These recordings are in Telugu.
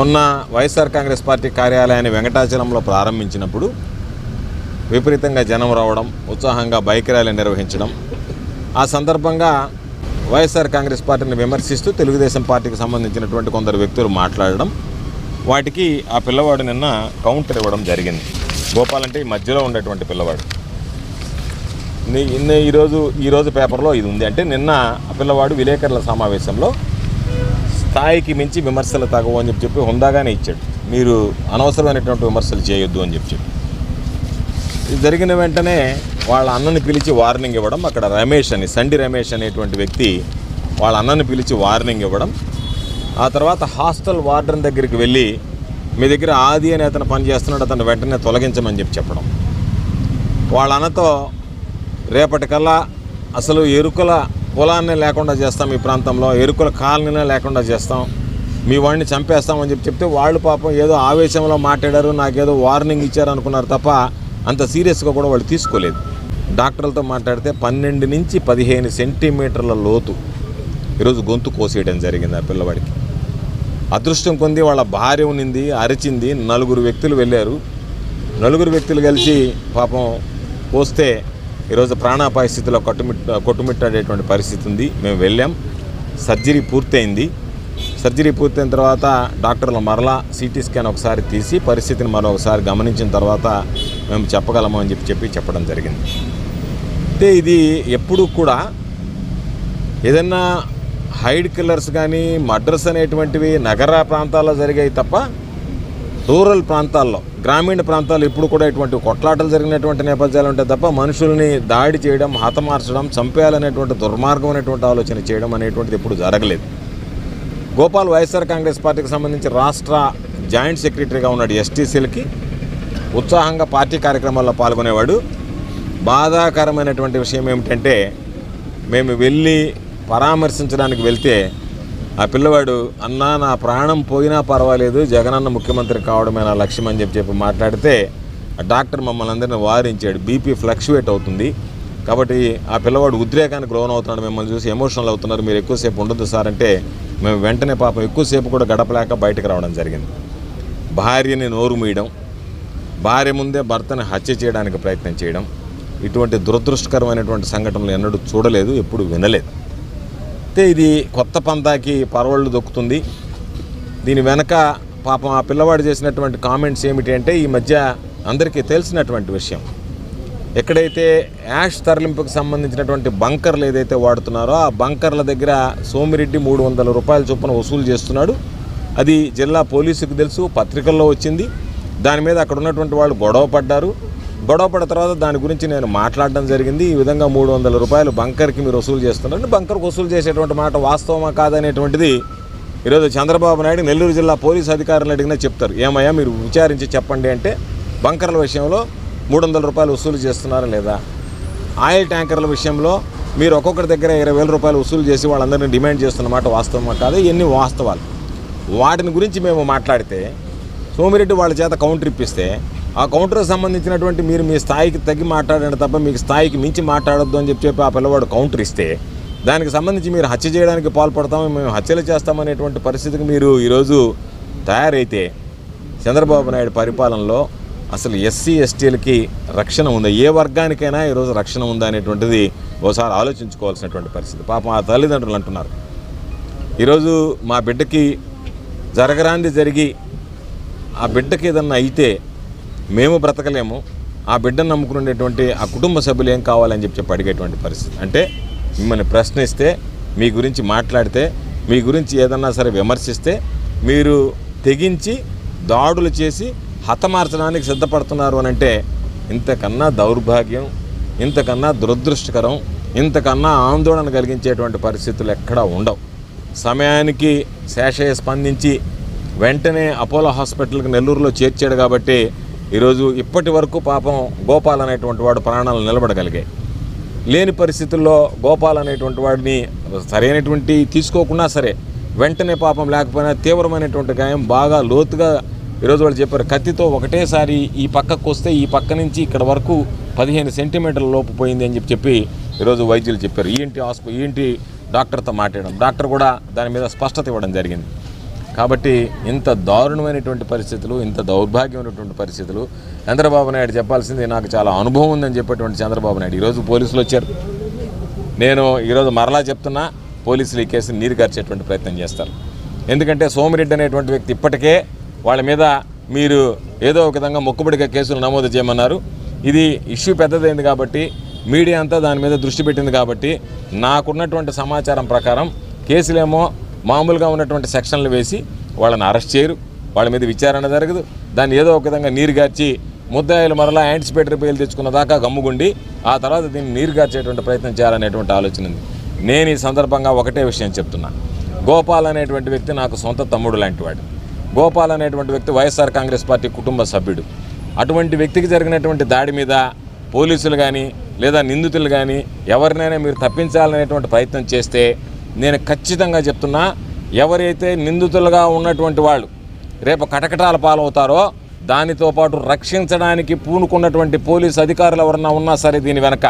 మొన్న వైఎస్ఆర్ కాంగ్రెస్ పార్టీ కార్యాలయాన్ని వెంకటాచలంలో ప్రారంభించినప్పుడు విపరీతంగా జనం రావడం ఉత్సాహంగా బైక్ ర్యాలీ నిర్వహించడం ఆ సందర్భంగా వైఎస్ఆర్ కాంగ్రెస్ పార్టీని విమర్శిస్తూ తెలుగుదేశం పార్టీకి సంబంధించినటువంటి కొందరు వ్యక్తులు మాట్లాడడం వాటికి ఆ పిల్లవాడు నిన్న కౌంటర్ ఇవ్వడం జరిగింది. గోపాల్ అంటే ఈ మధ్యలో ఉండేటువంటి పిల్లవాడు. నిన్న ఈరోజు ఈరోజు పేపర్లో ఇది ఉంది. అంటే నిన్న ఆ పిల్లవాడు విలేకరుల సమావేశంలో స్థాయికి మించి విమర్శలు తగవు అని చెప్పి చెప్పి హుందాగానే ఇచ్చాడు. మీరు అనవసరమైనటువంటి విమర్శలు చేయొద్దు అని చెప్పి చెప్పి. ఇది జరిగిన వెంటనే వాళ్ళ అన్నని పిలిచి వార్నింగ్ ఇవ్వడం అక్కడ రమేష్ అని సండి రమేష్ అనేటువంటి వ్యక్తి వాళ్ళ అన్నని పిలిచి వార్నింగ్ ఇవ్వడం. ఆ తర్వాత హాస్టల్ వార్డెన్ దగ్గరికి వెళ్ళి మీ దగ్గర ఆది అని అతను పని చేస్తున్నాడు అతను వెంటనే తొలగించమని చెప్పి చెప్పడం. వాళ్ళ అన్నతో రేపటికల్లా అసలు ఎరుకల పొలాన్ని లేకుండా చేస్తాం ఈ ప్రాంతంలో ఎరుకల కాలనీనే లేకుండా చేస్తాం. మీ వాడిని చంపేస్తామని చెప్పి చెప్తే వాళ్ళు పాపం ఏదో ఆవేశంలో మాట్లాడారు నాకేదో వార్నింగ్ ఇచ్చారు అనుకున్నారు తప్ప అంత సీరియస్గా కూడా వాళ్ళు తీసుకోలేదు. డాక్టర్లతో మాట్లాడితే పన్నెండు నుంచి పదిహేను సెంటీమీటర్ల లోతు ఈరోజు గొంతు కోసేయడం జరిగింది ఆ పిల్లవాడికి. అదృష్టం కొంది వాళ్ళ భార్య ఉన్నింది అరిచింది నలుగురు వ్యక్తులు వెళ్ళారు. నలుగురు వ్యక్తులు కలిసి పాపం పోస్తే ఈరోజు ప్రాణాపాయ స్థితిలో కొట్టుమిట్ కొట్టుమిట్టాడేటువంటి పరిస్థితి ఉంది. మేము వెళ్ళాం. సర్జరీ పూర్తయింది. సర్జరీ పూర్తయిన తర్వాత డాక్టర్లు మరలా సిటీ స్కాన్ ఒకసారి తీసి పరిస్థితిని మరొకసారి గమనించిన తర్వాత మేము చెప్పగలము అని చెప్పి చెప్పి చెప్పడం జరిగింది. అయితే ఇది ఎప్పుడూ కూడా ఏదన్నా హైడ్ కిల్లర్స్ కానీ మర్డర్స్ అనేటువంటివి నగర ప్రాంతాల్లో జరిగాయి తప్ప రూరల్ ప్రాంతాల్లో గ్రామీణ ప్రాంతాల్లో ఇప్పుడు కూడా ఇటువంటి కొట్లాటలు జరిగినటువంటి నేపథ్యాలు ఉంటాయి తప్ప మనుషుల్ని దాడి చేయడం హతమార్చడం చంపేయాలనేటువంటి దుర్మార్గమైనటువంటి ఆలోచన చేయడం అనేటువంటిది ఎప్పుడు జరగలేదు. గోపాల్ వైఎస్ఆర్ కాంగ్రెస్ పార్టీకి సంబంధించి రాష్ట్ర జాయింట్ సెక్రటరీగా ఉన్నాడు ఎస్టీసీలకి ఉత్సాహంగా పార్టీ కార్యక్రమాల్లో పాల్గొనేవాడు. బాధాకరమైనటువంటి విషయం ఏమిటంటే మేము వెళ్ళి పరామర్శించడానికి వెళ్తే ఆ పిల్లవాడు అన్నా నా ప్రాణం పోయినా పర్వాలేదు జగనన్న ముఖ్యమంత్రి కావడమే నా లక్ష్యం అని చెప్పి చెప్పి మాట్లాడితే ఆ డాక్టర్ మమ్మల్ని అందరినీ వారించాడు. బీపీ ఫ్లక్చువేట్ అవుతుంది. కాబట్టి ఆ పిల్లవాడు ఉద్రేకానికి లోన్ అవుతున్నాడు మిమ్మల్ని చూసి ఎమోషనల్ అవుతున్నారు. మీరు ఎక్కువసేపు ఉండదు సార్ అంటే మేము వెంటనే పాపం ఎక్కువసేపు కూడా గడపలేక బయటకు రావడం జరిగింది. భార్యని నోరు మీయడం భార్య ముందే భర్తని హత్య చేయడానికి ప్రయత్నం చేయడం ఇటువంటి దురదృష్టకరమైనటువంటి సంఘటనలు ఎన్నడూ చూడలేదు ఎప్పుడు వినలేదు. అయితే ఇది కొత్త పంతాకి పరవళ్ళు దొక్కుతుంది. దీని వెనక పాపం ఆ పిల్లవాడు చేసినటువంటి కామెంట్స్ ఏమిటి అంటే ఈ మధ్య అందరికీ తెలిసినటువంటి విషయం. ఎక్కడైతే యాష్ తరలింపుకు సంబంధించినటువంటి బంకర్లు ఏదైతే వాడుతున్నారో ఆ బంకర్ల దగ్గర సోమిరెడ్డి మూడు వందల రూపాయల చొప్పున వసూలు చేస్తున్నాడు. అది జిల్లా పోలీసుకు తెలుసు పత్రికల్లో వచ్చింది. దాని మీద అక్కడ ఉన్నటువంటి వాళ్ళు గొడవ పడ్డారు. గొడవ పడిన తర్వాత దాని గురించి నేను మాట్లాడడం జరిగింది. ఈ విధంగా మూడు వందల రూపాయలు బంకర్కి మీరు వసూలు చేస్తున్నారు బంకర్కి వసూలు చేసేటువంటి మాట వాస్తవమా కాదనేటువంటిది ఈరోజు చంద్రబాబు నాయుడు నెల్లూరు జిల్లా పోలీసు అధికారులు అడిగినా చెప్తారు. ఏమయ్యా మీరు విచారించి చెప్పండి అంటే బంకర్ల విషయంలో మూడు వందల రూపాయలు వసూలు చేస్తున్నారా లేదా? ఆయిల్ ట్యాంకర్ల విషయంలో మీరు ఒక్కొక్కరి దగ్గర ఇరవై వేల రూపాయలు వసూలు చేసి వాళ్ళందరినీ డిమాండ్ చేస్తున్నమాట వాస్తవమా కాదు? ఇవన్నీ వాస్తవాలు. వాటిని గురించి మేము మాట్లాడితే సోమిరెడ్డి వాళ్ళ చేత కౌంటర్ ఇప్పిస్తే ఆ కౌంటర్కి సంబంధించినటువంటి మీరు మీ స్థాయికి తగ్గి మాట్లాడండి తప్ప మీకు స్థాయికి మించి మాట్లాడొద్దు అని చెప్పి చెప్పి ఆ పిల్లవాడు కౌంటర్ ఇస్తే దానికి సంబంధించి మీరు హత్య చేయడానికి పాల్పడతాము మేము హత్యలు చేస్తామనేటువంటి పరిస్థితికి మీరు ఈరోజు తయారైతే చంద్రబాబు నాయుడు పరిపాలనలో అసలు ఎస్సీ ఎస్టీలకి రక్షణ ఉందా? ఏ వర్గానికైనా ఈరోజు రక్షణ ఉందా అనేటువంటిది ఓసారి ఆలోచించుకోవాల్సినటువంటి పరిస్థితి. పాపం ఆ తల్లిదండ్రులు అంటున్నారు. ఈరోజు మా బిడ్డకి జరగరాంది జరిగి ఆ బిడ్డకి ఏదన్నా అయితే మేము బ్రతకలేము ఆ బిడ్డను నమ్ముకునేటువంటి ఆ కుటుంబ సభ్యులు ఏం కావాలని చెప్పి చెప్పి అడిగేటువంటి పరిస్థితి. అంటే మిమ్మల్ని ప్రశ్నిస్తే మీ గురించి మాట్లాడితే మీ గురించి ఏదన్నా సరే విమర్శిస్తే మీరు తెగించి దాడులు చేసి హతమార్చడానికి సిద్ధపడుతున్నారు అని అంటే ఇంతకన్నా దౌర్భాగ్యం ఇంతకన్నా దురదృష్టకరం ఇంతకన్నా ఆందోళన కలిగించేటువంటి పరిస్థితులు ఎక్కడా ఉండవు. సమయానికి శేషయ్య స్పందించి వెంటనే అపోలో హాస్పిటల్కి నెల్లూరులో చేర్చాడు కాబట్టి ఈరోజు ఇప్పటి వరకు పాపం గోపాల్ అనేటువంటి వాడు ప్రాణాలు నిలబడగలిగాయి. లేని పరిస్థితుల్లో గోపాల్ అనేటువంటి వాడిని సరైనటువంటి తీసుకోకున్నా సరే వెంటనే పాపం లేకపోయినా తీవ్రమైనటువంటి గాయం బాగా లోతుగా ఈరోజు వాళ్ళు చెప్పారు. కత్తితో ఒకటేసారి ఈ పక్కకు వస్తే ఈ పక్క నుంచి ఇక్కడ వరకు పదిహేను సెంటీమీటర్ల లోపు పోయింది అని చెప్పి చెప్పి ఈరోజు వైద్యులు చెప్పారు. ఈఎన్టీ హాస్పిటల్ ఈఎన్టీ డాక్టర్తో మాట్లాడడం డాక్టర్ కూడా దాని మీద స్పష్టత ఇవ్వడం జరిగింది. కాబట్టి ఇంత దారుణమైనటువంటి పరిస్థితులు ఇంత దౌర్భాగ్యమైనటువంటి పరిస్థితులు. చంద్రబాబు నాయుడు చెప్పాల్సింది నాకు చాలా అనుభవం ఉందని చెప్పేటువంటి చంద్రబాబు నాయుడు ఈరోజు పోలీసులు వచ్చారు. నేను ఈరోజు మరలా చెప్తున్నా పోలీసులు ఈ కేసుని నీరు గార్చేటువంటి ప్రయత్నం చేస్తారు. ఎందుకంటే సోమిరెడ్డి అనేటువంటి వ్యక్తి ఇప్పటికే వాళ్ళ మీద మీరు ఏదో ఒక విధంగా మొక్కుబడిగా కేసులు నమోదు చేయమన్నారు. ఇది ఇష్యూ పెద్దదైంది కాబట్టి మీడియా అంతా దాని మీద దృష్టి పెట్టింది కాబట్టి నాకున్నటువంటి సమాచారం ప్రకారం కేసులేమో మామూలుగా ఉన్నటువంటి సెక్షన్లు వేసి వాళ్ళని అరెస్ట్ చేయరు. వాళ్ళ మీద విచారణ జరగదు. దాన్ని ఏదో ఒక విధంగా నీరు గార్చి ముద్దాయిలు మరలా యాంటిసిపేటరీ బెయిల్ తెచ్చుకున్న దాకా గమ్ముగుండి ఆ తర్వాత దీన్ని నీరు గార్చేటువంటి ప్రయత్నం చేయాలనేటువంటి ఆలోచన ఉంది. నేను ఈ సందర్భంగా ఒకటే విషయం చెప్తున్నా. గోపాల్ అనేటువంటి వ్యక్తి నాకు సొంత తమ్ముడు లాంటివాడు గోపాల్ అనేటువంటి వ్యక్తి వైఎస్ఆర్ కాంగ్రెస్ పార్టీ కుటుంబ సభ్యుడు. అటువంటి వ్యక్తికి జరిగినటువంటి దాడి మీద పోలీసులు కానీ లేదా నిందితులు కానీ ఎవరినైనా మీరు తప్పించాలనేటువంటి ప్రయత్నం చేస్తే నేను ఖచ్చితంగా చెప్తున్నా ఎవరైతే నిందితులుగా ఉన్నటువంటి వాళ్ళు రేపు కటకటాల పాలవుతారో దానితో పాటు రక్షించడానికి పూనుకున్నటువంటి పోలీసు అధికారులు ఎవరన్నా ఉన్నా సరే దీని వెనక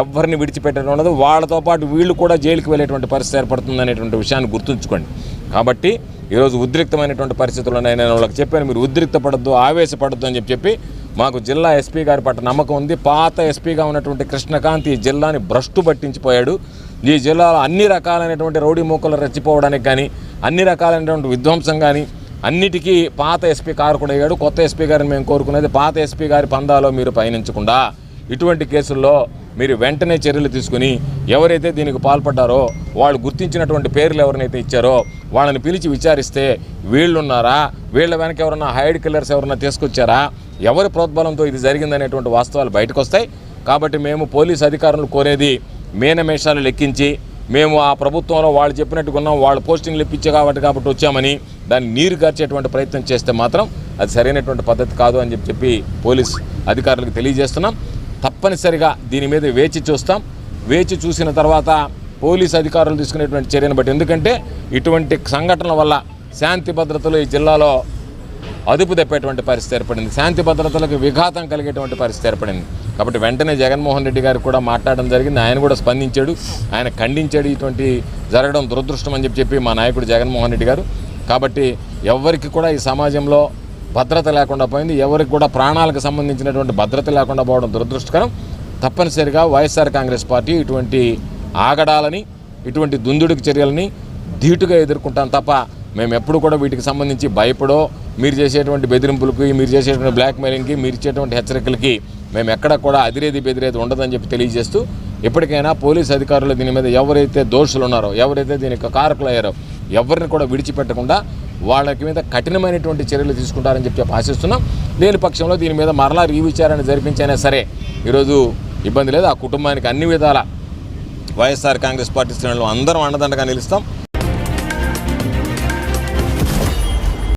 ఎవరిని విడిచిపెట్టడం ఉండదు. వాళ్ళతో పాటు వీళ్ళు కూడా జైలుకి వెళ్ళేటువంటి పరిస్థితి ఏర్పడుతుంది అనేటువంటి విషయాన్ని గుర్తుంచుకోండి. కాబట్టి ఈరోజు ఉద్రిక్తమైనటువంటి పరిస్థితులు ఉన్నాయి నేను వాళ్ళకి చెప్పాను. మీరు ఉద్రిక్తపడద్దు ఆవేశపడద్దు అని చెప్పి చెప్పి మాకు జిల్లా ఎస్పీ గారి పట్ల నమ్మకం ఉంది. పాత ఎస్పీగా ఉన్నటువంటి కృష్ణకాంత్ ఈ జిల్లాని భ్రష్టు పట్టించిపోయాడు. ఈ జిల్లాలో అన్ని రకాలైనటువంటి రౌడీ మూకలు రెచ్చిపోవడానికి కానీ అన్ని రకాలైనటువంటి విధ్వంసం కానీ అన్నిటికీ పాత ఎస్పీ కారకుడయ్యాడు కొత్త ఎస్పీ గారిని మేము కోరుకునేది పాత ఎస్పీ గారి పందాలో మీరు పయనించకుండా ఇటువంటి కేసుల్లో మీరు వెంటనే చర్యలు తీసుకుని ఎవరైతే దీనికి పాల్పడ్డారో వాళ్ళు గుర్తించినటువంటి పేర్లు ఎవరినైతే ఇచ్చారో వాళ్ళని పిలిచి విచారిస్తే వీళ్ళున్నారా? వీళ్ళ వెనక ఎవరన్నా హైడ్ కిల్లర్స్ ఎవరన్నా తీసుకొచ్చారా? ఎవరి ప్రోద్బలంతో ఇది జరిగిందనేటువంటి వాస్తవాలు బయటకు వస్తాయి కాబట్టి మేము పోలీస్ అధికారులు కోరేది మేనమేషాలు లెక్కించి మేము ఆ ప్రభుత్వంలో వాళ్ళు చెప్పినట్టుగా ఉన్నాం వాళ్ళు పోస్టింగ్లు ఇప్పించే కాబట్టి కాబట్టి వచ్చామని దాన్ని నీరు గార్చేటువంటి ప్రయత్నం చేస్తే మాత్రం అది సరైనటువంటి పద్ధతి కాదు అని చెప్పి చెప్పి పోలీస్ అధికారులకు తెలియజేస్తున్నాం. తప్పనిసరిగా దీని మీద వేచి చూస్తాం. వేచి చూసిన తర్వాత పోలీస్ అధికారులు తీసుకునేటువంటి చర్యను బట్టి. ఎందుకంటే ఇటువంటి సంఘటనల వల్ల శాంతి భద్రతలు ఈ జిల్లాలో అదుపు తప్పేటువంటి పరిస్థితి ఏర్పడింది. శాంతి భద్రతలకు విఘాతం కలిగేటువంటి పరిస్థితి ఏర్పడింది. కాబట్టి వెంటనే జగన్మోహన్ రెడ్డి గారు కూడా మాట్లాడడం జరిగింది. ఆయన కూడా స్పందించాడు. ఆయన ఖండించాడు. ఇటువంటి జరగడం దురదృష్టం అని చెప్పి చెప్పి మా నాయకుడు జగన్మోహన్ రెడ్డి గారు. కాబట్టి ఎవరికి కూడా ఈ సమాజంలో భద్రత లేకుండా పోయింది. ఎవరికి కూడా ప్రాణాలకు సంబంధించినటువంటి భద్రత లేకుండా పోవడం దురదృష్టకరం. తప్పనిసరిగా వైఎస్ఆర్ కాంగ్రెస్ పార్టీ ఇటువంటి ఆగడాలని ఇటువంటి దుందుడికి చర్యలని ధీటుగా ఎదుర్కొంటాం తప్ప మేము ఎప్పుడు కూడా వీటికి సంబంధించి భయపడో మీరు చేసేటువంటి బెదిరింపులకి మీరు చేసేటువంటి బ్లాక్మెయిలింగ్కి మీరు ఇచ్చేటువంటి హెచ్చరికలకి మేము ఎక్కడ కూడా అదిరేది బెదిరేది ఉండదని చెప్పి తెలియజేస్తూ ఎప్పటికైనా పోలీస్ అధికారులు దీని మీద ఎవరైతే దోషులు ఉన్నారో ఎవరైతే దీనికి కారకులు అయ్యారో ఎవరిని కూడా విడిచిపెట్టకుండా వాళ్ళకి మీద కఠినమైనటువంటి చర్యలు తీసుకుంటారని చెప్పి ఆశిస్తున్నాం. లేని పక్షంలో దీని మీద మరలా రీవిచారణ జరిపించైనా సరే ఈరోజు ఇబ్బంది లేదు. ఆ కుటుంబానికి అన్ని విధాల వైఎస్ఆర్ కాంగ్రెస్ పార్టీ శ్రేణులు అందరం అండదండగా నిలుస్తాం.